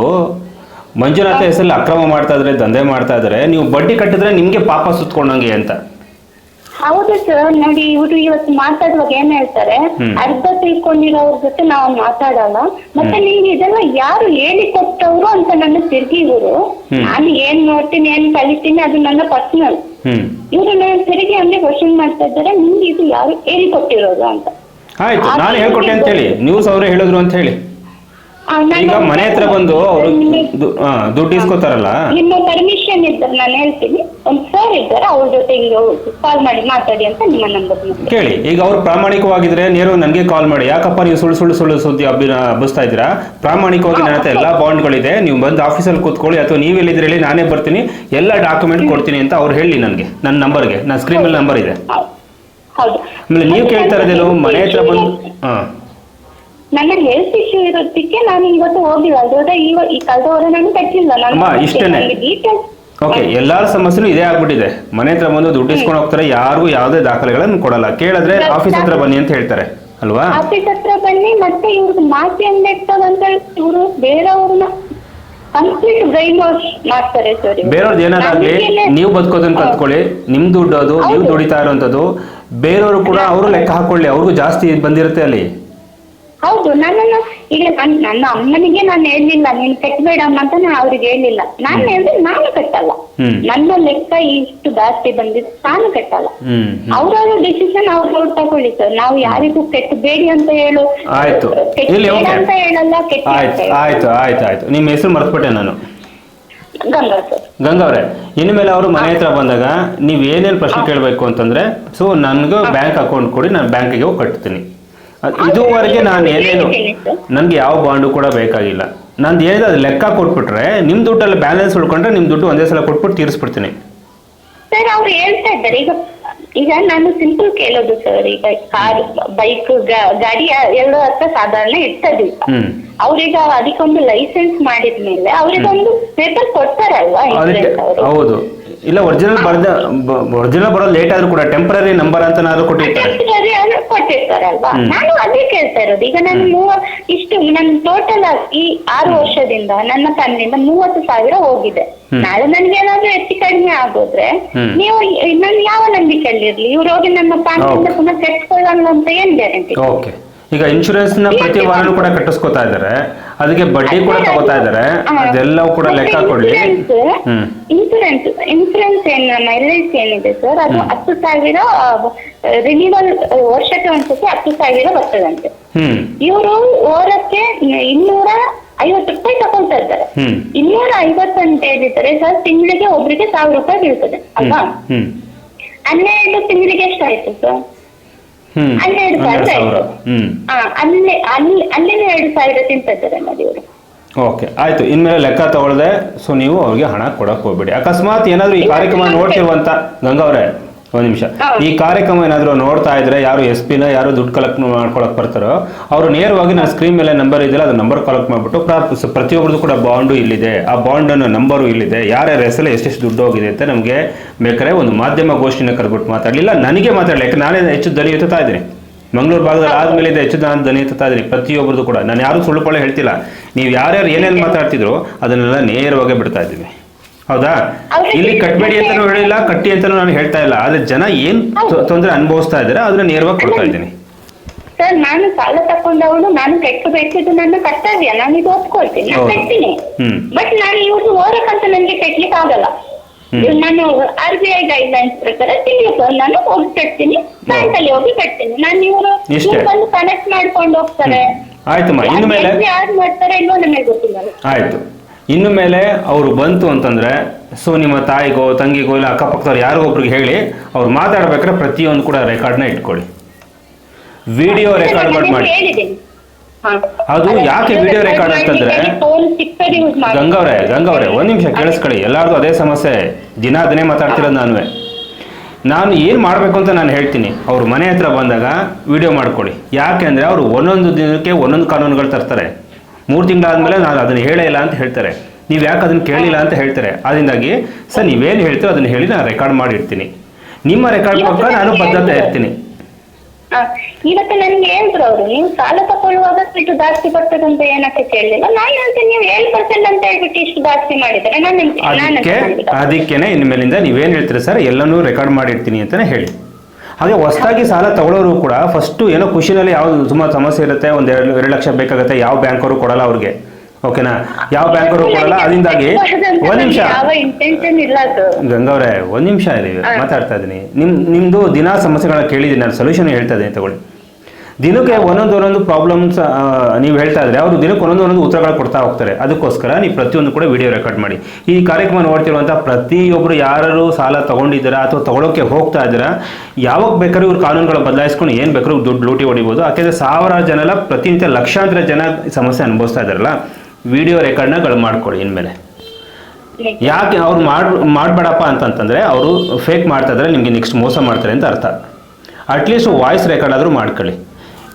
ಮಂಜುನಾಥ ಹೆಸರಲ್ಲಿ ಅಕ್ರಮ ಮಾಡ್ತಾ ಇದ್ರೆ ದಂಧೆ ಮಾಡ್ತಾ ಇದ್ರೆ. ನೀವು ಬಡ್ಡಿ ಕಟ್ಟಿದ್ರೆ ನಿಮ್ಗೆ ಪಾಪ ಸುತ್ಕೊಂಡಂಗೆ ಅಂತ. ಹೌದು ಸರ್ ನೋಡಿ ಇವರು ಇವತ್ತು ಮಾತಾಡುವಾಗ ಏನ್ ಹೇಳ್ತಾರೆ. ಅರ್ಧ ತಿಳ್ಕೊಂಡಿರೋವ್ರ ಜೊತೆ ನಾವು ಮಾತಾಡಲ್ಲ. ಮತ್ತೆ ನಿಮ್ಗೆ ಇದೆಲ್ಲ ಯಾರು ಹೇಳಿ ಕೊಟ್ಟವ್ರು ಅಂತ ನನ್ನ ತಿರ್ಗಿ ಇವರು. ನಾನು ಏನ್ ನೋಡ್ತೀನಿ ಏನ್ ಕಲಿತೀನಿ ಅದು ನನ್ನ ಪರ್ಸನಲ್ ಇವರು ನನ್ನ ತಿರುಗಿ ಅಂದ್ರೆ ಕ್ವಶನ್ ಮಾಡ್ತಾ ಇದ್ದಾರೆ ನಿಮ್ಗೆ ಇದು ಯಾರು ಹೇಳಿ ಕೊಟ್ಟಿರೋದು ಅಂತ. ಆಯ್ತು ನಾನು ಹೇಳ್ಕೊಟ್ಟೆ ಅಂತ ಹೇಳಿ. ನ್ಯೂಸ್ ಅವರೇ ಹೇಳಿದ್ರು ಅಂತ ಹೇಳಿ. ಈಗ ಮನೆ ಹತ್ರ ಬಂದು ಅವರು ದುಡ್ಡು ಇಸ್ಕೋತಾರಲ್ಲ? ನಿಮ್ಮ ಪರ್ಮಿಷನ್ ಇದ್ದರೆ ನಾನು ಹೇಳ್ತೀನಿ. ಒಂದು ಸರ್ ಇದ್ದಾರೆ ಅವ್ರ ಜೊತೆ ಕಾಲ್ ಮಾಡಿ ಮಾತಾಡಿ ಅಂತ ನಿಮ್ಮ ನಂಬರ್ ಕೇಳಿ ಈಗ ಅವ್ರು ಪ್ರಾಮಾಣಿಕವಾಗಿದ್ರೆ ನೇರು ನನಗೆ ಕಾಲ್ ಮಾಡಿ. ಯಾಕಪ್ಪ ನೀವು ಸುಳ್ಳು ಸುಳ್ಳು ಸುಳ್ಳು ಸುದ್ದಿ ಅಬ್ಬಿ ಹಬ್ಬಿಸ್ತಾ ಇದ್ದೀರಾ? ಪ್ರಾಮಾಣಿಕವಾಗಿ ನನ್ನ ಹತ್ರ ಎಲ್ಲ ಬಾಂಡ್ಗಳಿದೆ ನೀವು ಬಂದು ಆಫೀಸಲ್ಲಿ ಕೂತ್ಕೊಳ್ಳಿ ಅಥವಾ ನೀವು ಎಲ್ಲಿದ್ರೆ ಹೇಳಿ ನಾನೇ ಬರ್ತೀನಿ. ಎಲ್ಲ ಡಾಕ್ಯುಮೆಂಟ್ ಕೊಡ್ತೀನಿ ಅಂತ ಅವ್ರು ಹೇಳಿ ನನಗೆ ನನ್ನ ನಂಬರ್ಗೆ ನನ್ನ ಸ್ಕ್ರೀನ್ ಮೇಲೆ ನಂಬರ್ ಇದೆ. ಹೌದು. ಆಮೇಲೆ ನೀವು ಕೇಳ್ತಾ ಇರೋದೇನು? ಮನೆ ಹತ್ರ ಬಂದು ಹಾಂ. ನನ್ನ ಹೆಲ್ತ್ ಇಶ್ಯೂ ಇರೋದಕ್ಕೆ ನಾನು ಇವತ್ತು ಹೋಗಿಲ್ಲ ಅದ್ರ ಇವ ಈ ಕಳೆದವರೆ ನಾನು ಕಟ್ಟಿಲ್ಲ. ಅಮ್ಮ, ಇಷ್ಟೇನೆ. ಡೀಟೇಲ್ಸ್ ಓಕೆ ಎಲ್ಲಾರ ಸಮಸ್ಯೆನೂ ಇದೇ ಆಗ್ಬಿಟ್ಟಿದೆ. ಮನೆ ಹತ್ರ ಬಂದು ದುಡ್ಡು ಇಸ್ಕೊಂಡು ಹೋಗ್ತಾರೆ ಯಾರಿಗೂ ಯಾವುದೇ ದಾಖಲೆಗಳನ್ನು ಕೊಡಲ್ಲ. ಕೇಳಿದ್ರೆ ಆಫೀಸ್ ಹತ್ರ ಬನ್ನಿ ಅಂತ ಹೇಳ್ತಾರೆ ಅಲ್ವಾ? ಆಫೀಸ್ ಹತ್ರ ಬನ್ನಿ ಮತ್ತೆ ಇವ್ರದ್ದು ಮಾತಿ ಅಂತ ಇವರು ಬೇರೆಯವ್ರನ್ನ ಕಂಪ್ಲೀಟ್ ಬ್ರೈನ್ ವಾಶ್ ಮಾಡ್ತಾರೆ ಸರ್ ಬೇರೆಯವ್ರದ್ದು ಏನಾದಾಗ್ಲಿ ನೀವು ಬದುಕೋದನ್ನ ಕಲ್ತ್ಕೊಳ್ಳಿ ನಿಮ್ ದುಡ್ಡು ಅದು ನೀವು ಹೌದು. ದುಡಿತಾ ಇರೋಂಥದ್ದು ಬೇರೆಯವರು ಕೂಡ ಅವರು ಲೆಕ್ಕ ಹಾಕೊಳ್ಳಿ ಅವ್ರಿಗೂ ಜಾಸ್ತಿ ಬಂದಿರುತ್ತೆ ಅಲ್ಲಿ. ಹೌದು ನನ್ನನ್ನು ಈಗ ನನ್ ನನ್ನ ಅಮ್ಮನಿಗೆ ನಾನು ಹೇಳಿಲ್ಲ ನೀನ್ ಕಟ್ಬೇಡಮ್ಮ ಅಂತ ನಾನು ಅವ್ರಿಗೆ ಹೇಳಿಲ್ಲ. ನಾನು ಹೇಳಿದ್ರೆ ನಾನು ಕಟ್ಟಲ್ಲ. ನನ್ನ ಲೆಕ್ಕ ಇಷ್ಟು ಜಾಸ್ತಿ ಬಂದಿದ್ದು ನಾನು ಕಟ್ಟಲ್ಲ. ಅವ್ರ. ಅವ್ರವ್ರ ಡಿಸಿಷನ್ ಅವ್ರವ್ರು ತಗೊಳ್ಳಿ ಸರ್ ನಾವು ಯಾರಿಗೂ ಕೆಟ್ಟಬೇಡಿ ಅಂತ ಹೇಳು. ಆಯ್ತು. ಕೆಟ್ಟಬೇಡ ಇಲ್ಲಿ ಓಕೆ. ಅಂತ ಹೇಳಲ್ಲ ಕೆಟ್ಟ ಆಯ್ತು ಆಯ್ತು ಆಯ್ತು ಆಯ್ತು. ನಿಮ್ಮ ಹೆಸರು ಮರ್ತ್ಬಿಟ್ಟೆ ನಾನು. ಗಂಗಾ ಸರ್ ಗಂಗವ್ರೆ ಇನ್ಮೇಲೆ ಅವರು ಮನೆ ಹತ್ರ ಬಂದಾಗ ನೀವು ಏನೇನ್ ಪ್ರಶ್ನೆ ಕೇಳಬೇಕು ಅಂತಂದ್ರೆ ಸೊ ನನ್ಗೂ ಬ್ಯಾಂಕ್ ಅಕೌಂಟ್ ಕೊಡಿ ನಾನು ಬ್ಯಾಂಕಿಗೆ ಹೋಗಿ ಕಟ್ತೀನಿ. ಇದುವರೆಗೆ ನಾನು ಏನೇನು ನನಗೆ ಯಾವ ಬಾಂಡು ಕೂಡ ಬೇಕಾಗಿಲ್ಲ. ನಂದು ಹೇಳಿದ ಅದು ಲೆಕ್ಕ ಕೊಟ್ಬಿಟ್ರೆ ನಿಮ್ಮ ದುಡ್ಡಲ್ಲಿ ಬ್ಯಾಲೆನ್ಸ್ ಉಳ್ಕೊಂಡ್ರೆ ನಿಮ್ಮ ದುಡ್ಡು ಒಂದೇ ಸಲ ಕೊಟ್ಬಿಟ್ಟು ತೀರಿಸ್ಬಿಡ್ತೀನಿ. ಸರ್ ಅವ್ರು ಹೇಳ್ತಾ ಇದ್ದಾರೆ. ಈಗ ಈಗ ನಾನು ಸಿಂಪಲ್ ಕೇಳೋದು ಸರ್ ಈಗ ಕಾರ್ ಬೈಕ್ ಗಾಡಿ ಎಲ್ಲ ಹತ್ರ ಸಾಧಾರಣ ಇರ್ತದೆ ಅವ್ರೀಗ ಅದಕ್ಕೊಂದು ಲೈಸೆನ್ಸ್ ಮಾಡಿದ್ಮೇಲೆ ಅವ್ರಿಗೊಂದು ಪೇಪರ್ ಕೊಡ್ತಾರಲ್ವಾ ಹೌದು. ಇಲ್ಲ ಒರಿಜಿನಲ್ ಬರ್ದ ಒರಿಜಿನಲ್ ಬರೋದು ಲೇಟ್ ಆದ್ರೂ ಕೂಡ ಟೆಂಪರರಿ ನಂಬರ್ ಅಂತ ನಾನು ಕೊಟ್ಟಿರ್ತಾರೆ ಕೊಟ್ಟಿರ್ತಾರಲ್ವಾ. ನಾನು ಅದೇ ಕೇಳ್ತಾ ಇರೋದು. ಈಗ ನಾನು ಮೂವ ಇಷ್ಟು ನನ್ನ ಟೋಟಲ್ ಈ ಆರು ವರ್ಷದಿಂದ ನನ್ನ ತಂದೆಯಿಂದ ಮೂವತ್ತು ಸಾವಿರ ಹೋಗಿದೆ. ನಾಳೆ ನನ್ಗೆ ಏನಾದ್ರೂ ಹೆಚ್ಚು ಕಡಿಮೆ ಆಗೋದ್ರೆ. ನೀವು ನಾನು ಯಾವ ನಂಬಿಕೆಯಲ್ಲಿರ್ಲಿ ಇವ್ರು ಹೋಗಿ ನನ್ನ ಪಾನ್ Okay. ಪುನಃ ಕೆಟ್ಕೊಳ್ಳಲ್ಲ ಅಂತ ಏನ್ ಗ್ಯಾರಂಟಿ ಓಕೆ ಈಗ ಇನ್ಶೂರೆನ್ಸ್ನ ಪ್ರತಿ ವಾರನೂ ಕೂಡ ಕಟ್ಟಿಸ್ಕೊತಾ ಇದ್ದಾರೆ. ಅದಕ್ಕೆ ಬಡ್ಡಿ ಕೂಡ ತಗೋತಾ ಇದ್ದಾರೆ. ಅದೆಲ್ಲವೂ ಕೂಡ ಲೆಕ್ಕ ಕೊಡ್ಲಿ ಹ್ಮ್. ಇನ್ಸೂರೆನ್ಸ್ ಇನ್ಸೂರೆನ್ಸ್ ಏನ್ ಸಿ ಏನಿದೆ ಸರ್ ಅದು ಹತ್ತು ಸಾವಿರ ರಿನಿವಲ್ ವರ್ಷಕ್ಕೆ ಒಂದ್ಸತಿ ಹತ್ತು ಸಾವಿರ ಬರ್ತದಂತೆ. ಹ್ಮ್. ಇವರು ಓರಕ್ಕೆ ಇನ್ನೂರ ಐವತ್ತು ರೂಪಾಯಿ ತಗೊಳ್ತಾ ಇದ್ದಾರೆ. ಇನ್ನೂರ ಐವತ್ತು ಅಂತ ಹೇಳಿದರೆ ಸರ್ ತಿಂಗಳಿಗೆ ಒಬ್ರಿಗೆ ಸಾವಿರ ರೂಪಾಯಿ ಬೀಳ್ತದೆ ಅಲ್ವಾ? ಹನ್ನೆರಡು ತಿಂಗಳಿಗೆ ಎಷ್ಟಾಯ್ತು ಸರ್ ಹನ್ನೆರಡು ಸಾವಿರ ಆಯ್ತು. ಹ್ಮ್. ಅಲ್ಲಿ ಅಲ್ಲಿ ಅಲ್ಲಿನ ಎರಡು ಸಾವಿರ ತಿಂತಾರೆ ಓಕೆ ಆಯ್ತು. ಇನ್ಮೇಲೆ ಲೆಕ್ಕ ತಗೊಳ್ದೆ ಸೊ ನೀವು ಅವ್ರಿಗೆ ಹಣ ಕೊಡಕ್ ಹೋಗ್ಬೇಡಿ. ಅಕಸ್ಮಾತ್ ಏನಾದ್ರು ಈ ಕಾರ್ಯಕ್ರಮ ನೋಡ್ತಿರುವಂತ ಗಂಗವ್ರೆ ಒಂದ್ ನಿಮಿಷ. ಈ ಕಾರ್ಯಕ್ರಮ ಏನಾದ್ರು ನೋಡ್ತಾ ಇದ್ರೆ ಯಾರು ಎಸ್ ಪಿನ ಯಾರು ದುಡ್ಡು ಕಲೆಕ್ಟ್ ಮಾಡ್ಕೊಳಕ್ ಬರ್ತಾರೋ ಅವರು ನೇರವಾಗಿ ನಾ ಸ್ಕ್ರೀನ್ ಮೇಲೆ ನಂಬರ್ ಇದೆಯಲ್ಲ ಅದು ನಂಬರ್ ಕಲೆಕ್ಟ್ ಮಾಡ್ಬಿಟ್ಟು ಪ್ರತಿಯೊಬ್ಬರದು ಪ್ರತಿಯೊಬ್ಬರದ್ದು ಕೂಡ ಬಾಂಡು ಇಲ್ಲಿದೆ. ಆ ಬಾಂಡ್ ಅನ್ನೋ ನಂಬರು ಇಲ್ಲಿದೆ. ಯಾರ್ಯಾರ ಹೆಸರಲ್ಲಿ ಎಷ್ಟೆಷ್ಟು ದುಡ್ಡು ಹೋಗಿದೆ ಅಂತ ನಮಗೆ ಬೇಕಾದ್ರೆ ಒಂದು ಮಾಧ್ಯಮ ಗೋಷ್ಠಿನ ಕರ್ಬಿಟ್ಟು ಮಾತಾಡಲಿಲ್ಲ ನನಗೆ ಮಾತಾಡಲಿ. ಯಾಕೆ ನಾನೇ ಹೆಚ್ಚು ದನಿ ಎತ್ತುತ್ತಾ ಇದ್ದೀನಿ. ಮಂಗಳೂರು ಭಾಗದಲ್ಲಿ ಆದ್ಮೇಲೆ ಇದೆ ಹೆಚ್ಚು ನಾನು ದನಿ ಎತ್ತುತ್ತಾ ಇದ್ದೀನಿ. ಪ್ರತಿಯೊಬ್ಬರದ್ದು ಕೂಡ. ನಾನು ಯಾರು ಸುಳ್ಳು ಪಳ್ಳೆ ಹೇಳ್ತಿಲ್ಲ. ನೀವು ಯಾರ್ಯಾರು ಏನೇನು ಮಾತಾಡ್ತಿದ್ರು ಅದನ್ನೆಲ್ಲ ನೇರವಾಗಿ ಬಿಡ್ತಾ ಇದ್ದೀವಿ. ಹೌದಾ? ಇಲ್ಲಿ ಕಟ್ಬೇಡಿ ಅಂತಾನೂ ಹೇಳಿಲ್ಲ ಕಟ್ಟಿ ಅಂತಾನೂ ನಾನು ಹೇಳ್ತಾ ಇಲ್ಲ. ಆದ್ರೆ ಜನ ಏನ್ ತೊಂದರೆ ಅನುಭವಿಸ್ತಾ ಇದಾರೆ ಅದನ್ನ ನೇರವಾಗಿ ಕೊಡ್ತಾ ಇದ್ದೀನಿ. ಸರ್ ನಾನು ಸಾಲ ತಕೊಂಡವಳು ನಾನು ಕಟ್ಟಬೇಕಿದ್ದು ನನ್ನ ಕರ್ತವ್ಯ ನಾನು ಇದು ಒಪ್ಕೊಳ್ತೀನಿ ನಾನು. ಕಟ್ತೀನಿ. ಬಟ್ ನಾನು ಇವ್ರದ್ದು ಹೋರಕ್ಕಂತ ನನಗೆ ಕಟ್ಲಿಕ್ಕೆ ಆಗಲ್ಲ. ನಾನು R B I guidelines ಪ್ರಕಾರ ನಾನು ಹೋಗಿ ಕಟ್ತೀನಿ ಬ್ಯಾಂಕ್ ಅಲ್ಲಿ ಹೋಗಿ ಕಟ್ತೀನಿ. ನಾನು ಇವರು. ಬಂದು ಕನೆಕ್ಟ್ ಮಾಡ್ಕೊಂಡು ಹೋಗ್ತಾರೆ. ಮೇಲೆ? ಮಾಡ್ತಾರೆ ಇಲ್ವೋ ನನಗೆ ಗೊತ್ತಿಲ್ಲ. ಆಯ್ತು. ಇನ್ನು ಮೇಲೆ ಅವರು ಬಂತು ಅಂತಂದರೆ ಸೊ ನಿಮ್ಮ ತಾಯಿಗೋ ತಂಗಿಗೋ ಇಲ್ಲ ಅಕ್ಕಪಕ್ಕದವ್ರು ಯಾರಿಗೊಬ್ರಿಗೆ ಹೇಳಿ ಅವ್ರು ಮಾತಾಡ್ಬೇಕಾದ್ರೆ ಪ್ರತಿಯೊಂದು ಕೂಡ ರೆಕಾರ್ಡ್ನ ಇಟ್ಕೊಳ್ಳಿ. ವಿಡಿಯೋ ರೆಕಾರ್ಡ್ ಮಾಡಿ. ಅದು ಯಾಕೆ ವಿಡಿಯೋ ರೆಕಾರ್ಡ್ ಅಂತಂದ್ರೆ? ಗಂಗವ್ರೆ ಗಂಗವ್ರೆ ಒಂದ್ ನಿಮಿಷ ಕೇಳಿಸ್ಕೊಳ್ಳಿ. ಎಲ್ಲಾರ್ದು ಅದೇ ಸಮಸ್ಯೆ. ದಿನ ಅದನ್ನೇ ಮಾತಾಡ್ತಿರೋದು ನಾನು ನಾನು ಏನು ಮಾಡಬೇಕು ಅಂತ ನಾನು ಹೇಳ್ತೀನಿ. ಅವ್ರ ಮನೆ ಹತ್ರ ಬಂದಾಗ ವಿಡಿಯೋ ಮಾಡ್ಕೊಳ್ಳಿ. ಯಾಕೆಂದ್ರೆ ಅವರು ಒಂದೊಂದು ದಿನಕ್ಕೆ ಒಂದೊಂದು ಕಾನೂನುಗಳು ತರ್ತಾರೆ. ಮೂರು ತಿಂಗಳಾದ್ಮೇಲೆ ನಾನು ಅದನ್ನ ಹೇಳೇ ಇಲ್ಲ ಅಂತ ಹೇಳ್ತಾರೆ. ನೀವು ಯಾಕೆ ಅದನ್ನ ಕೇಳಿಲ್ಲ ಅಂತ ಹೇಳ್ತಾರೆ. ಅದರಿಂದಾಗಿ ಸರ್ ನೀವೇನು ಹೇಳ್ತೀರೋ ಅದನ್ನ ಹೇಳಿ ನಾನು ರೆಕಾರ್ಡ್ ಮಾಡಿರ್ತೀನಿ. ನಿಮ್ಮ ರೆಕಾರ್ಡ್ ಪಕ್ಕ ನಾನು ಬದ್ಧತೆ ಇರ್ತೀನಿ. ಇವತ್ತು ನನ್ಗೆ ಹೇಳಿದ್ರು ಅವರು. ನೀವು ಸಾಲ ತಗೊಳ್ಳುವಾಗ ಇಷ್ಟು ಜಾಸ್ತಿ ಬರ್ತದೆ ಅಂತ ಏನಕ್ಕೆ ಕೇಳಲಿಲ್ಲ. ನಾನು ಹೇಳ್ತೀನಿ ನೀವು ಏಳು ಪರ್ಸೆಂಟ್ ಅಂತ ಹೇಳ್ಬಿಟ್ಟು ಇಷ್ಟು ಜಾಸ್ತಿ ಮಾಡಿದ್ರೆ ನಾನು ಅದಕ್ಕೆ ಅದಕ್ಕೇನೆ ಇನ್ಮೇಲಿಂದ ನೀವೇನು ಹೇಳ್ತೀರಾ ಸರ್? ಎಲ್ಲನೂ ರೆಕಾರ್ಡ್ ಮಾಡಿರ್ತೀನಿ ಅಂತಾನೆ ಹೇಳಿ. ಹಾಗೆ ಹೊಸದಾಗಿ ಸಾಲ ತಗೊಳ್ಳೋರು ಕೂಡ ಫಸ್ಟು ಏನೋ ಖುಷಿನಲ್ಲಿ ಯಾವ್ದು ಸುಮ್ಮ ಸಮಸ್ಯೆ ಇರುತ್ತೆ ಒಂದ್ ಎರಡು ಎರಡು ಲಕ್ಷ ಬೇಕಾಗುತ್ತೆ ಯಾವ ಬ್ಯಾಂಕವರು ಕೊಡಲ್ಲ ಅವ್ರಿಗೆ. ಓಕೆನಾ ಯಾವ ಬ್ಯಾಂಕವರು ಕೊಡಲ್ಲ ಅದರಿಂದಾಗಿ ಒಂದ್ ನಿಮಿಷ. ಗಂಗವ್ರೆ ಒಂದ್ ನಿಮಿಷ ಇರಿ ಮಾತಾಡ್ತಾ ಇದ್ದೀನಿ. ನಿಮ್ ನಿಮ್ದು ದಿನಾ ಸಮಸ್ಯೆಗಳನ್ನ ಕೇಳಿದೀನಿ ನಾನು ಸೊಲ್ಯೂಷನ್ ಹೇಳ್ತಾ ಇದ್ದೀನಿ ತಗೊಳ್ಳಿ. ದಿನಕ್ಕೆ ಒಂದೊಂದು ಒಂದೊಂದು ಪ್ರಾಬ್ಲಮ್ಸ್ ನೀವು ಹೇಳ್ತಾ ಇದ್ರೆ ಅವರು ದಿನಕ್ಕೆ ಒಂದೊಂದು ಒಂದೊಂದು ಉತ್ತರಗಳು ಕೊಡ್ತಾ ಹೋಗ್ತಾರೆ. ಅದಕ್ಕೋಸ್ಕರ ನೀವು ಪ್ರತಿಯೊಂದು ಕೂಡ ವಿಡಿಯೋ ರೆಕಾರ್ಡ್ ಮಾಡಿ. ಈ ಕಾರ್ಯಕ್ರಮ ನೋಡ್ತಿರುವಂಥ ಪ್ರತಿಯೊಬ್ಬರು ಯಾರು ಸಾಲ ತಗೊಂಡಿದ್ದೀರಾ ಅಥವಾ ತಗೊಳ್ಳೋಕೆ ಹೋಗ್ತಾ ಇದ್ದೀರಾ, ಯಾವಾಗ ಬೇಕಾದ್ರೂ ಇವ್ರು ಕಾನೂನುಗಳು ಬದಲಾಯಿಸ್ಕೊಂಡು ಏನು ಬೇಕಾದ್ರೂ ದುಡ್ಡು ಲೂಟಿ ಹೊಡಿಬೋದು. ಯಾಕೆಂದರೆ ಸಾವಿರಾರು ಜನ ಎಲ್ಲ ಪ್ರತಿನಿತ್ಯ ಲಕ್ಷಾಂತರ ಜನ ಸಮಸ್ಯೆ ಅನುಭವಿಸ್ತಾ ಇದ್ದಾರಲ್ಲ ವಿಡಿಯೋ ರೆಕಾರ್ಡ್ನ ಮಾಡ್ಕೊಳ್ಳಿ ಇನ್ಮೇಲೆ. ಯಾಕೆ ಅವ್ರು ಮಾಡ್, ಮಾಡಬೇಡಪ್ಪ ಅಂತಂತಂದರೆ ಅವರು ಫೇಕ್ ಮಾಡ್ತಾ ಇದ್ದಾರೆ ನಿಮಗೆ ನೆಕ್ಸ್ಟ್ ಮೋಸ ಮಾಡ್ತಾರೆ ಅಂತ ಅರ್ಥ. ಅಟ್ಲೀಸ್ಟ್ ವಾಯ್ಸ್ ರೆಕಾರ್ಡ್ ಆದರೂ ಮಾಡ್ಕೊಳ್ಳಿ.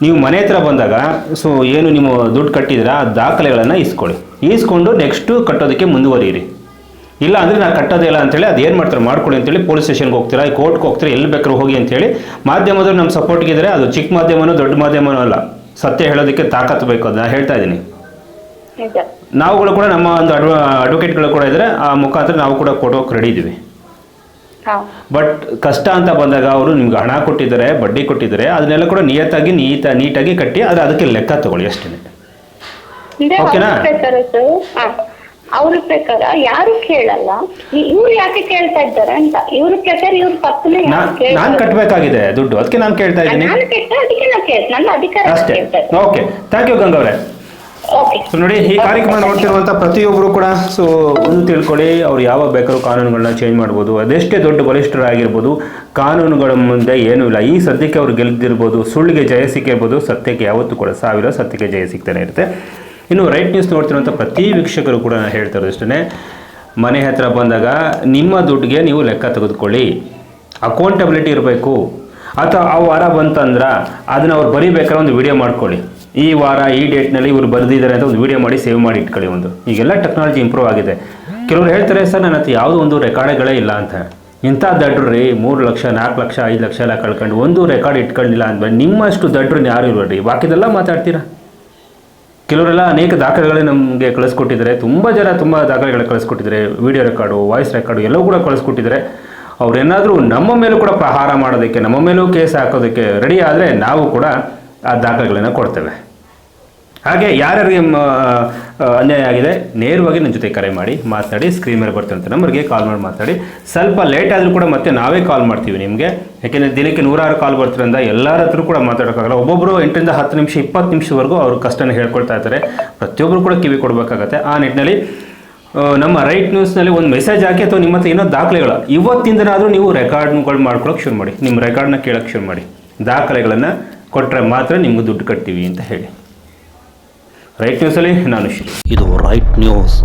ನೀವು ಮನೆ ಹತ್ರ ಬಂದಾಗ ಸೊ ಏನು ನಿಮ್ಮ ದುಡ್ಡು ಕಟ್ಟಿದ್ರೆ ಆ ದಾಖಲೆಗಳನ್ನು ಇಸ್ಕೊಳ್ಳಿ ಈಸ್ಕೊಂಡು ನೆಕ್ಸ್ಟು ಕಟ್ಟೋದಕ್ಕೆ ಮುಂದುವರಿಯಿರಿ. ಇಲ್ಲ ಅಂದರೆ ನಾನು ಕಟ್ಟೋದಿಲ್ಲ ಅಂತೇಳಿ ಅದು ಏನು ಮಾಡ್ತಾರೆ ಮಾಡ್ಕೊಳ್ಳಿ ಅಂತೇಳಿ ಪೊಲೀಸ್ ಸ್ಟೇಷನ್ಗೆ ಹೋಗ್ತೀರಾ ಕೋರ್ಟ್ಗೆ ಹೋಗ್ತೀರಾ ಎಲ್ಲಿ ಬೇಕಾದ್ರೂ ಹೋಗಿ ಅಂತೇಳಿ ಮಾಧ್ಯಮದವ್ರು ನಮ್ಮ ಸಪೋರ್ಟ್ಗಿದ್ರೆ ಅದು ಚಿಕ್ಕ ಮಾಧ್ಯಮನೋ ದೊಡ್ಡ ಮಾಧ್ಯಮನೋ ಅಲ್ಲ. ಸತ್ಯ ಹೇಳೋದಕ್ಕೆ ತಾಕತ್ತು ಬೇಕು ಅದನ್ನ ಹೇಳ್ತಾ ಇದ್ದೀನಿ. ನಾವುಗಳು ಕೂಡ ನಮ್ಮ ಒಂದು ಅಡ್ವ ಅಡ್ವೊಕೇಟ್ಗಳು ಕೂಡ ಇದ್ದರೆ ಆ ಮುಖಾಂತರ ನಾವು ಕೂಡ ಕೊಡೋಕೆ ರೆಡಿ ಇದ್ದೀವಿ. ಬಟ್ ಕಷ್ಟ ಅಂತ ಬಂದಾಗ ಅವರು ನಿಮ್ಗೆ ಹಣ ಕೊಟ್ಟಿದ್ದಾರೆ ಬಡ್ಡಿ ಕೊಟ್ಟಿದ್ದಾರೆ ಅದನ್ನೆಲ್ಲ ಕೂಡ ನಿಯತ್ತಾಗಿ ನೀಟ ನೀಟಾಗಿ ಕಟ್ಟಿ ಆದರೆ ಅದಕ್ಕೆ ಲೆಕ್ಕ ತಗೊಳ್ಳಿ ಅಷ್ಟೇ ಓಕೆನಾ? ಅವ್ರ ಪ್ರಕಾರ ಯಾರು ಕೇಳಲ್ಲ ಇವ್ರು ಯಾಕೆ ಕೇಳ್ತಾ ಇದ್ದಾರೆ ಅಂತ. ಇವ್ರ ಪ್ರಕಾರ ಇವ್ರ ಪಕ್ಕನೆ ನಾನು ಕಟ್ಟಬೇಕಾಗಿದೆ ದುಡ್ಡು ಅದಕ್ಕೆ ನಾನು ಕೇಳ್ತಾ ಇದ್ದೀನಿ. ನಾನು ಕೆಟ್ಟ ಅದಕ್ಕೆ ನಾ ಕೇಳ್ತ ನನ್ನ ಅಧಿಕಾರ ಅಷ್ಟೇ. ಓಕೆ ಥ್ಯಾಂಕ್ ಯು ಗಂಗವ್ರೆ ಸೊ ನೋಡಿ, ಈ ಕಾರ್ಯಕ್ರಮ ನೋಡ್ತಿರುವಂಥ ಪ್ರತಿಯೊಬ್ಬರು ಕೂಡ ಸೊ ಒಂದು ತಿಳ್ಕೊಳ್ಳಿ, ಅವ್ರು ಯಾವಾಗ ಬೇಕಾದ್ರೂ ಕಾನೂನುಗಳನ್ನ ಚೇಂಜ್ ಮಾಡ್ಬೋದು, ಅದೆಷ್ಟೇ ದೊಡ್ಡ ಬಲಿಷ್ಠರಾಗಿರ್ಬೋದು ಕಾನೂನುಗಳ ಮುಂದೆ ಏನೂ ಇಲ್ಲ. ಈ ಸದ್ಯಕ್ಕೆ ಅವ್ರು ಗೆಲ್ದಿರ್ಬೋದು, ಸುಳ್ಳಿಗೆ ಜಯ ಸಿಕ್ಕಿರ್ಬೋದು, ಸತ್ಯಕ್ಕೆ ಯಾವತ್ತೂ ಕೂಡ ಸಾವಿರ ಸತ್ಯಕ್ಕೆ ಜಯ ಸಿಗ್ತಾನೆ ಇರುತ್ತೆ. ಇನ್ನು ರೈಟ್ ನ್ಯೂಸ್ ನೋಡ್ತಿರುವಂಥ ಪ್ರತಿ ವೀಕ್ಷಕರು ಕೂಡ ನಾನು ಹೇಳ್ತಾ ಇರೋದಷ್ಟೇ ಮನೆ ಹತ್ರ ಬಂದಾಗ ನಿಮ್ಮ ದುಡ್ಡಿಗೆ ನೀವು ಲೆಕ್ಕ ತೆಗೆದುಕೊಳ್ಳಿ. ಅಕೌಂಟಬಿಲಿಟಿ ಇರಬೇಕು. ಅಥವಾ ಆ ವಾರ ಬಂತಂದ್ರೆ ಅದನ್ನು ಅವ್ರು ಬರೀಬೇಕಾದ್ರೆ ಒಂದು ವಿಡಿಯೋ ಮಾಡ್ಕೊಳ್ಳಿ. ಈ ವಾರ ಈ ಡೇಟ್ನಲ್ಲಿ ಇವರು ಬರೆದಿದ್ದಾರೆ ಅಂತ ಒಂದು ವಿಡಿಯೋ ಮಾಡಿ ಸೇವ್ ಮಾಡಿ ಇಟ್ಕೊಳ್ಳಿ ಒಂದು. ಈಗೆಲ್ಲ ಟೆಕ್ನಾಲಜಿ ಇಂಪ್ರೂವ್ ಆಗಿದೆ. ಕೆಲವರು ಹೇಳ್ತಾರೆ, ಸರ್, ನನ್ನ ಹತ್ರ ಯಾವುದೋ ಒಂದು ರೆಕಾರ್ಡ್ಗಳೇ ಇಲ್ಲ ಅಂತ. ಇಂಥ ದಡ್ರು ರೀ ಮೂರು ಲಕ್ಷ, ನಾಲ್ಕು ಲಕ್ಷ, ಐದು ಲಕ್ಷ ಎಲ್ಲ ಕಳ್ಕೊಂಡು ಒಂದು ರೆಕಾರ್ಡ್ ಇಟ್ಕೊಂಡಿಲ್ಲ ಅಂದ್ಮೇಲೆ ನಿಮ್ಮಷ್ಟು ದಡ್ರು ಯಾರು ಇಲ್ವಲ್ರಿ? ಬಾಕಿದೆಲ್ಲ ಮಾತಾಡ್ತೀರಾ? ಕೆಲವರೆಲ್ಲ ಅನೇಕ ದಾಖಲೆಗಳೇ ನಮಗೆ ಕಳಿಸ್ಕೊಟ್ಟಿದ್ದಾರೆ. ತುಂಬ ಜನ ತುಂಬ ದಾಖಲೆಗಳು ಕಳಿಸ್ಕೊಟ್ಟಿದ್ದಾರೆ. ವಿಡಿಯೋ ರೆಕಾರ್ಡು ವಾಯ್ಸ್ ರೆಕಾರ್ಡು ಎಲ್ಲವೂ ಕೂಡ ಕಳಿಸ್ಕೊಟ್ಟಿದ್ದಾರೆ. ಅವರೇನಾದರೂ ನಮ್ಮ ಮೇಲೂ ಕೂಡ ಪ್ರಹಾರ ಮಾಡೋದಕ್ಕೆ, ನಮ್ಮ ಮೇಲೂ ಕೇಸ್ ಹಾಕೋದಕ್ಕೆ ರೆಡಿ ಆದರೆ ನಾವು ಕೂಡ ಆ ದಾಖಲೆಗಳನ್ನು ಕೊಡ್ತೇವೆ. ಹಾಗೆ ಯಾರ್ಯಾರಿಗೆ ಅನ್ಯಾಯ ಆಗಿದೆ, ನೇರವಾಗಿ ನನ್ನ ಜೊತೆ ಕರೆ ಮಾಡಿ ಮಾತಾಡಿ ಸ್ಕ್ರೀನ್ ಮೇಲೆ ಬರ್ತಿರೋಂಥ ನಂಬರ್ಗೆ ಕಾಲ್ ಮಾಡಿ ಮಾತಾಡಿ ಸ್ವಲ್ಪ ಲೇಟ್ ಆದರೂ ಕೂಡ ಮತ್ತೆ ನಾವೇ ಕಾಲ್ ಮಾಡ್ತೀವಿ ನಿಮಗೆ. ಯಾಕೆಂದರೆ ದಿನಕ್ಕೆ ನೂರಾರು ಕಾಲ್ ಬರ್ತಿರೋದ್ರಿಂದ ಎಲ್ಲರ ಹತ್ರ ಕೂಡ ಮಾತಾಡೋಕ್ಕಾಗಲ್ಲ. ಒಬ್ಬೊಬ್ಬರು ಎಂಟರಿಂದ ಹತ್ತು ನಿಮಿಷ, ಇಪ್ಪತ್ತು ನಿಮಿಷವರೆಗೂ ಅವ್ರ ಕಷ್ಟನ ಹೇಳ್ಕೊಳ್ತಾ ಇರ್ತಾರೆ ಪ್ರತಿಯೊಬ್ಬರು ಕೂಡ ಕಿವಿ ಕೊಡಬೇಕಾಗತ್ತೆ. ಆ ನಿಟ್ಟಿನಲ್ಲಿ ನಮ್ಮ ರೈಟ್ ನ್ಯೂಸ್ನಲ್ಲಿ ಒಂದು ಮೆಸೇಜ್ ಹಾಕಿ ಅಥವಾ ನಿಮ್ಮ ಹತ್ರ ಏನೋ ದಾಖಲೆಗಳು, ಇವತ್ತಿಂದನಾದರೂ ನೀವು ರೆಕಾರ್ಡ್ಗಳು ಮಾಡ್ಕೊಳಕ್ಕೆ ಶುರು ಮಾಡಿ. ನಿಮ್ಮ ರೆಕಾರ್ಡ್ನ ಕೇಳೋಕ್ಕೆ ಶುರು ಮಾಡಿ. ದಾಖಲೆಗಳನ್ನು ಕೊಟ್ಟರೆ ಮಾತ್ರ ನಿಮ್ಗೆ ದುಡ್ಡು ಕಟ್ತೀವಿ ಅಂತ ಹೇಳಿ. ರೈಟ್ ನ್ಯೂಸಲ್ಲಿ ನಾನು ಇದು ರೈಟ್ ನ್ಯೂಸ್